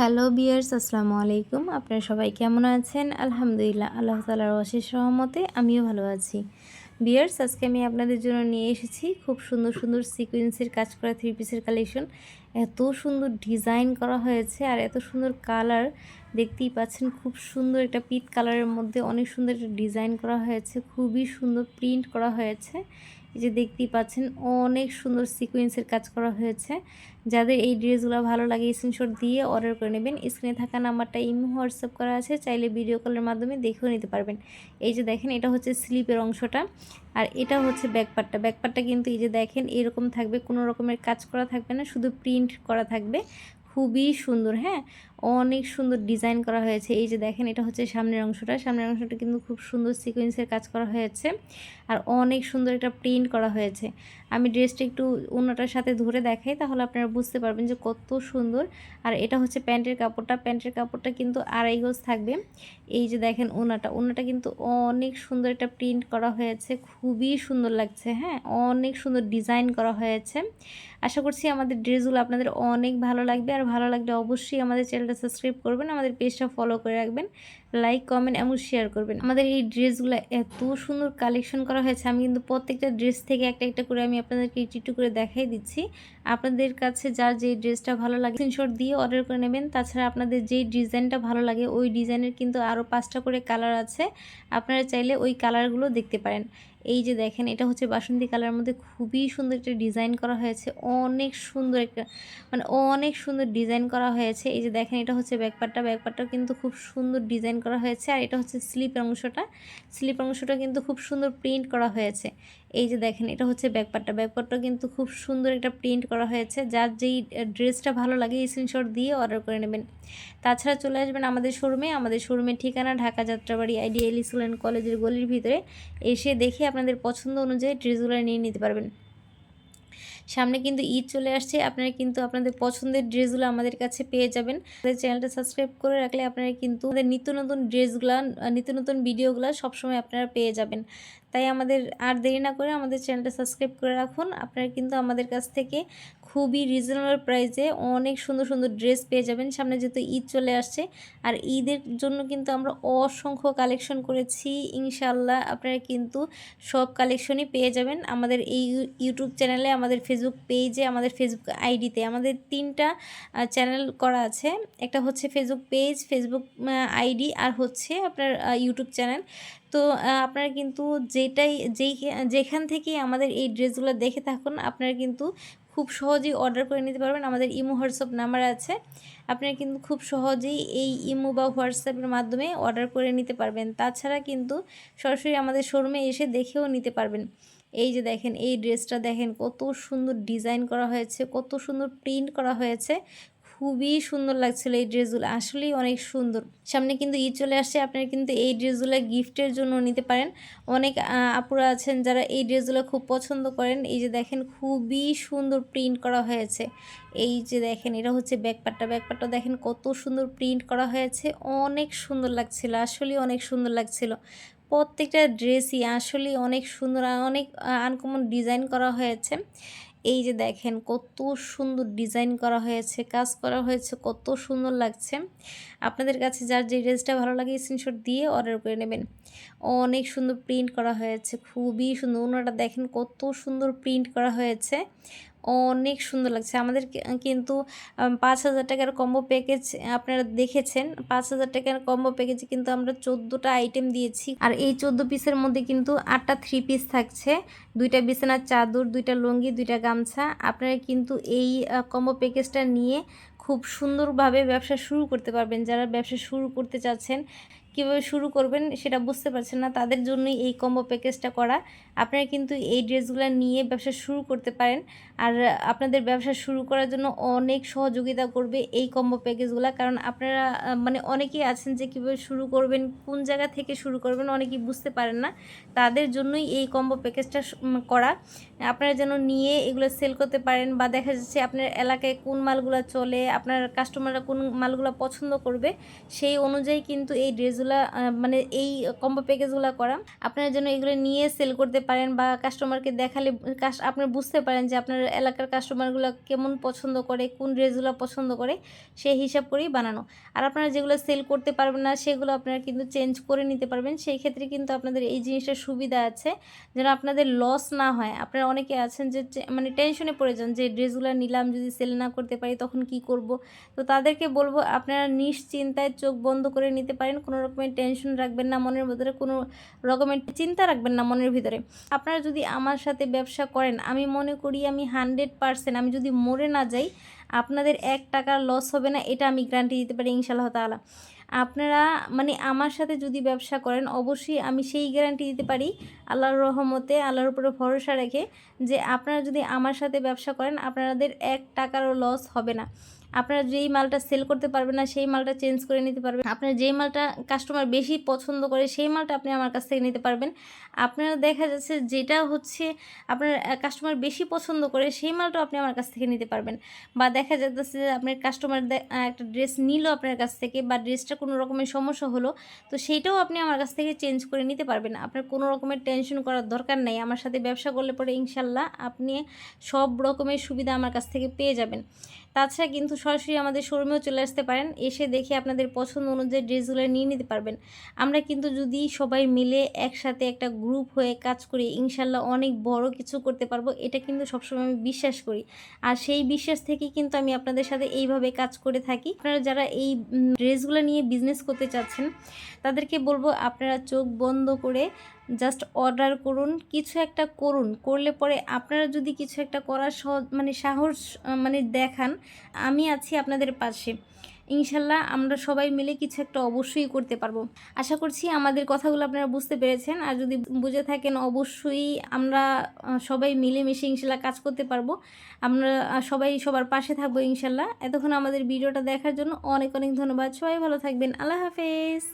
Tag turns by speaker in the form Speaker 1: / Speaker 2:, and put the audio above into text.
Speaker 1: Hello বিয়ার্স, আসসালামু আলাইকুম। আপনারা সবাই কেমন আছেন? আলহামদুলিল্লাহ, আল্লাহ তালার অশেষ সহমতে আমিও ভালো আছি। বিয়ার্স, আজকে আমি আপনাদের জন্য নিয়ে এসেছি খুব সুন্দর সুন্দর সিকোয়েন্সের কাজ করা থ্রি পিসের কালেকশন এত সুন্দর ডিজাইন করা হয়েছে আর এত সুন্দর কালার দেখতেই পাচ্ছেন, খুব সুন্দর একটা পিত কালারের মধ্যে অনেক সুন্দর একটা ডিজাইন করা হয়েছে, খুবই সুন্দর প্রিন্ট করা হয়েছে। এই যে দেখতেই পাচ্ছেন, অনেক সুন্দর সিকোয়েন্সের কাজ করা হয়েছে। যাদের এই ড্রেসগুলো ভালো লাগে স্ক্রিনশট দিয়ে অর্ডার করে নেবেন। স্ক্রিনে থাকা নাম্বারটা ইমো, হোয়াটসঅ্যাপ করা আছে। চাইলে ভিডিও কলের মাধ্যমে দেখেও নিতে পারবেন। এই যে দেখেন, এটা হচ্ছে স্লিপের অংশটা। আর এটা হচ্ছে ব্যাকপারটা ব্যাকপারটা কিন্তু এই যে দেখেন, এরকম থাকবে, কোনো রকমের কাজ করা থাকবে না। শুধু প্রিন্ট করা থাকবে। খুবই সুন্দর হ্যাঁ? অনেক সুন্দর ডিজাইন করা হয়েছে। এই যে দেখেন, এটা হচ্ছে সামনের অংশটা। সামনের অংশটা কিন্তু খুব সুন্দর সিকোয়েন্সের কাজ করা হয়েছে আর অনেক সুন্দর একটা প্রিন্ট করা হয়েছে। আমি ড্রেসটা একটু অন্যটার সাথে ধরে দেখাই, তাহলে আপনারা বুঝতে পারবেন যে কত সুন্দর। আর এটা হচ্ছে প্যান্টের কাপড়টা। প্যান্টের কাপড়টা কিন্তু আড়াই গোজ থাকবে। এই যে দেখেন ওনাটা। ওনাটা কিন্তু অনেক সুন্দর একটা প্রিন্ট করা হয়েছে। খুবই সুন্দর লাগছে হ্যাঁ? অনেক সুন্দর ডিজাইন করা হয়েছে। আশা করছি আমাদের ড্রেসগুলো আপনাদের অনেক ভালো লাগবে। আর ভালো লাগলে অবশ্যই আমাদের চ্যানেলটা সাবস্ক্রাইব করবেন আমাদের পেজটা ফলো করে রাখবেন। লাইক কমেন্ট এবং শেয়ার করবেন। আমাদের এই ড্রেসগুলো এত সুন্দর কালেকশন করা হয়েছে। আমি কিন্তু প্রত্যেকটা ড্রেস থেকে একটা একটা করে আমি আপনাদেরকে একটু একটু করে দেখাই দিচ্ছি। আপনাদের কাছে যার যে ড্রেসটা ভালো লাগে স্ক্রিনশট দিয়ে অর্ডার করে নেবেন। তাছাড়া আপনাদের যেই ডিজাইনটা ভালো লাগে, ওই ডিজাইনের কিন্তু আরও পাঁচটা করে কালার আছে। আপনারা চাইলে ওই কালারগুলো দেখতে পারেন। এই যে দেখেন, এটা হচ্ছে বাসন্তী কালার মধ্যে খুবই সুন্দর একটা ডিজাইন করা হয়েছে। অনেক সুন্দর একটা মানে অনেক সুন্দর ডিজাইন করা হয়েছে। এই যে দেখেন, এটা হচ্ছে ব্যাকপারটা ব্যাকপারটা কিন্তু খুব সুন্দর ডিজাইন করা হয়েছে আর এটা হচ্ছে স্লিপ অংশটা। স্লিপ অংশটা কিন্তু খুব সুন্দর প্রিন্ট করা হয়েছে। এই যে দেখেন, এটা হচ্ছে ব্যাকপারটা ব্যাকপারটা কিন্তু খুব সুন্দর একটা প্রিন্ট করা হয়েছে। যার যেই ড্রেসটা ভালো লাগে স্ক্রিনশট দিয়ে অর্ডার করে নেবেন। তাছাড়া চলে আসবেন আমাদের শোরুমে আমাদের শোরুমের ঠিকানা Dhaka Jatrabari ideal school and কলেজের গলির ভিতরে। এসে দেখে আপনাদের পছন্দ অনুযায়ী ড্রেসগুলো নিয়ে নিতে পারবেন। সামনে কিন্তু ঈদ চলে আসছে। আপনারা কিন্তু আপনাদের পছন্দের ড্রেসগুলো আমাদের কাছে পেয়ে যাবেন। আমাদের চ্যানেলটা সাবস্ক্রাইব করে রাখলে আপনারা কিন্তু নিত্য নতুন ড্রেসগুলো নিত্য নতুন ভিডিওগুলো সবসময় আপনারা পেয়ে যাবেন। তাই আমাদের আর দেরি না করে আমাদের চ্যানেলটা সাবস্ক্রাইব করে রাখুন। আপনারা কিন্তু আমাদের কাছ থেকে খুবই রিজনেবল প্রাইসে অনেক সুন্দর সুন্দর ড্রেস পেয়ে যাবেন। সামনে যেহেতু ঈদ চলে আসছে, আর ঈদের জন্য কিন্তু আমরা অসংখ্য কালেকশন করেছি। ইনশাল্লাহ আপনারা কিন্তু সব কালেকশনই পেয়ে যাবেন। আমাদের এই ইউটিউব চ্যানেলে, আমাদের ফেসবুক পেজে আমাদের ফেসবুক আইডিতে আমাদের তিনটা চ্যানেল করা আছে। একটা হচ্ছে ফেসবুক পেজ ফেসবুক আইডি আর হচ্ছে আপনার ইউটিউব চ্যানেল তো আপনারা কিন্তু যেটাই, যেই, যেখান থেকে আমাদের এই ড্রেসগুলো দেখে থাকুন, আপনারা কিন্তু খুব সহজেই অর্ডার করে নিতে পারবেন। আমাদের ইমো হোয়াটসঅ্যাপ নাম্বার আছে। আপনারা কিন্তু খুব সহজেই এই ইমো বা হোয়াটসঅ্যাপের মাধ্যমে অর্ডার করে নিতে পারবেন। তাছাড়া কিন্তু সরাসরি আমাদের শোরুমে এসে দেখেও নিতে পারবেন। এই যে দেখেন, এই ড্রেসটা দেখেন, কত সুন্দর ডিজাইন করা হয়েছে, কত সুন্দর প্রিন্ট করা হয়েছে খুবই সুন্দর লাগছিল এই ড্রেসগুলো, আসলেই অনেক সুন্দর। সামনে কিন্তু ঈদ চলে আসছে, আপনারা কিন্তু এই ড্রেসগুলো গিফটের জন্য নিতে পারেন। অনেক আপুরা আছেন যারা এই ড্রেসগুলো খুব পছন্দ করেন। এই যে দেখেন খুবই সুন্দর প্রিন্ট করা হয়েছে। এই যে দেখেন, এটা হচ্ছে ব্যাকপারটা ব্যাকপারটা দেখেন কত সুন্দর প্রিন্ট করা হয়েছে। অনেক সুন্দর লাগছিল, আসলেই অনেক সুন্দর লাগছিল। প্রত্যেকটা ড্রেসই আসলে অনেক সুন্দর, অনেক আনকমন ডিজাইন করা হয়েছে। এই যে দেখেন কত সুন্দর ডিজাইন করা হয়েছে, কাজ করা হয়েছে, কত সুন্দর লাগছে। আপনাদের কাছে যার যে ড্রেসটা ভালো লাগে স্ক্রিনশট দিয়ে অর্ডার করে নেবেন। অনেক সুন্দর প্রিন্ট করা হয়েছে, খুবই সুন্দর। ওনারা দেখেন কত সুন্দর প্রিন্ট করা হয়েছে। অনেক সুন্দর লাগছে। আমাদের কিন্তু পাঁচ হাজার টাকার কম্বো প্যাকেজ আপনারা দেখেছেন। পাঁচ হাজার টাকার কম্বো প্যাকেজে কিন্তু আমরা চোদ্দোটা আইটেম দিয়েছি। আর এই চোদ্দ পিসের মধ্যে কিন্তু আটটা থ্রি পিস থাকছে। দুইটা বিছানার চাদর, দুইটা লুঙ্গি, দুইটা গামছা। আপনারা কিন্তু এই কম্বো প্যাকেজটা নিয়ে খুব সুন্দরভাবে ব্যবসা শুরু করতে পারবেন। যারা ব্যবসা শুরু করতে চাচ্ছেন কীভাবে শুরু করবেন সেটা বুঝতে পারছেন না। তাদের জন্যই এই কম্বো প্যাকেজটা করা। আপনারা কিন্তু এই ড্রেসগুলো নিয়ে ব্যবসা শুরু করতে পারেন। আর আপনাদের ব্যবসা শুরু করার জন্য অনেক সহযোগিতা করবে এই কম্বো প্যাকেজগুলো কারণ আপনারা মানে অনেকেই আছেন যে কীভাবে শুরু করবেন, কোন জায়গা থেকে শুরু করবেন অনেকেই বুঝতে পারেন না। তাদের জন্যই এই কম্বো প্যাকেজটা করা। আপনারা যেন নিয়ে এগুলো সেল করতে পারেন বা দেখা যাচ্ছে আপনার এলাকায় কোন মালগুলো চলে, আপনার কাস্টমাররা কোন মালগুলো পছন্দ করবে, সেই অনুযায়ী কিন্তু এই ড্রেসগুলো ড্রেসগুলো মানে এই কম্বো প্যাকেজগুলো করা আপনারা যেন এগুলো নিয়ে সেল করতে পারেন বা কাস্টমারকে দেখালে আপনারা বুঝতে পারেন যে আপনার এলাকার কাস্টমারগুলো কেমন পছন্দ করে, কোন ড্রেসগুলো পছন্দ করে, সেই হিসাব করেই বানানো। আর আপনারা যেগুলো সেল করতে পারবেন না, সেগুলো আপনারা কিন্তু চেঞ্জ করে নিতে পারবেন। সেই ক্ষেত্রে কিন্তু আপনাদের এই জিনিসটার সুবিধা আছে, যেন আপনাদের লস না হয়। আপনারা অনেকে আছেন যে, যে- মানে টেনশনে পড়ে যান যে ড্রেসগুলো নিলাম, যদি সেল না করতে পারি তখন কি করব? তো তাদেরকে বলব, আপনারা নিশ্চিন্তায় চোখ বন্ধ করে নিতে পারেন। কোনো রকমের টেনশন রাখবেন না, মনের ভিতরে কোনো রকমের চিন্তা রাখবেন না মনের ভিতরে। আপনারা যদি আমার সাথে ব্যবসা করেন, আমি মনে করি আমি হানড্রেড পারসেন্ট আমি যদি মরে না যাই, আপনাদের এক টাকার লস হবে না, এটা আমি গ্যারান্টি দিতে পারি ইনশাআল্লাহ তাআলা। আপনারা মানে আমার সাথে যদি ব্যবসা করেন, অবশ্যই আমি সেই গ্যারান্টি দিতে পারি আল্লাহর রহমতে, আল্লাহর উপরে ভরসা রেখে যে আপনারা যদি আমার সাথে ব্যবসা করেন, আপনাদের এক টাকারও লস হবে না। আপনারা যেই মালটা সেল করতে পারবেন না, সেই মালটা চেঞ্জ করে নিতে পারবেন। আপনারা যেই মালটা কাস্টমার বেশি পছন্দ করে, সেই মালটা আপনি আমার কাছ থেকে নিতে পারবেন। আপনারা দেখা যাচ্ছে যেটা হচ্ছে আপনার কাস্টমার বেশি পছন্দ করে, সেই মালটাও আপনি আমার কাছ থেকে নিতে পারবেন। বা দেখা যাচ্ছে যে আপনার কাস্টমার একটা ড্রেস নিল আপনার কাছ থেকে, বা ড্রেসটা কোনো রকমের সমস্যা হলো, তো সেইটাও আপনি আমার কাছ থেকে চেঞ্জ করে নিতে পারবেন। আপনার কোনো রকমের টেনশন করার দরকার নেই, আমার সাথে ব্যবসা করলে পরে ইনশাল্লাহ আপনি সব রকমের সুবিধা আমার কাছ থেকে পেয়ে যাবেন। তাছাড়া কিন্তু সরাসরি আমাদের শোরুমেও চলে আসতে পারেন। এসে দেখে আপনাদের পছন্দ অনুযায়ী ড্রেসগুলো নিয়ে নিতে পারবেন। আমরা কিন্তু যদি সবাই মিলে একসাথে একটা গ্রুপ হয়ে কাজ করি ইনশাল্লাহ অনেক বড় কিছু করতে পারব, এটা কিন্তু সবসময় আমি বিশ্বাস করি। আর সেই বিশ্বাস থেকেই কিন্তু আমি আপনাদের সাথে এইভাবে কাজ করে থাকি। আপনারা যারা এই ড্রেসগুলো নিয়ে বিজনেস করতে চাচ্ছেন, তাদেরকে বলব আপনারা চোখ বন্ধ করে জাস্ট অর্ডার করুন, কিছু একটা করুন। করলে পরে আপনারা যদি কিছু একটা করার সহজ মানে সাহস মানে দেখান, আমি আছি আপনাদের পাশে। ইনশাল্লাহ আমরা সবাই মিলে কিছু একটা অবশ্যই করতে পারব। আশা করছি আমাদের কথাগুলো আপনারা বুঝতে পেরেছেন। আর যদি বুঝে থাকেন, অবশ্যই আমরা সবাই মিলেমিশে ইনশাল্লাহ কাজ করতে পারব। আমরা সবাই সবার পাশে থাকব ইনশাল্লাহ। এতক্ষণ আমাদের ভিডিওটা দেখার জন্য অনেক অনেক ধন্যবাদ। সবাই ভালো থাকবেন। আল্লাহ হাফেজ।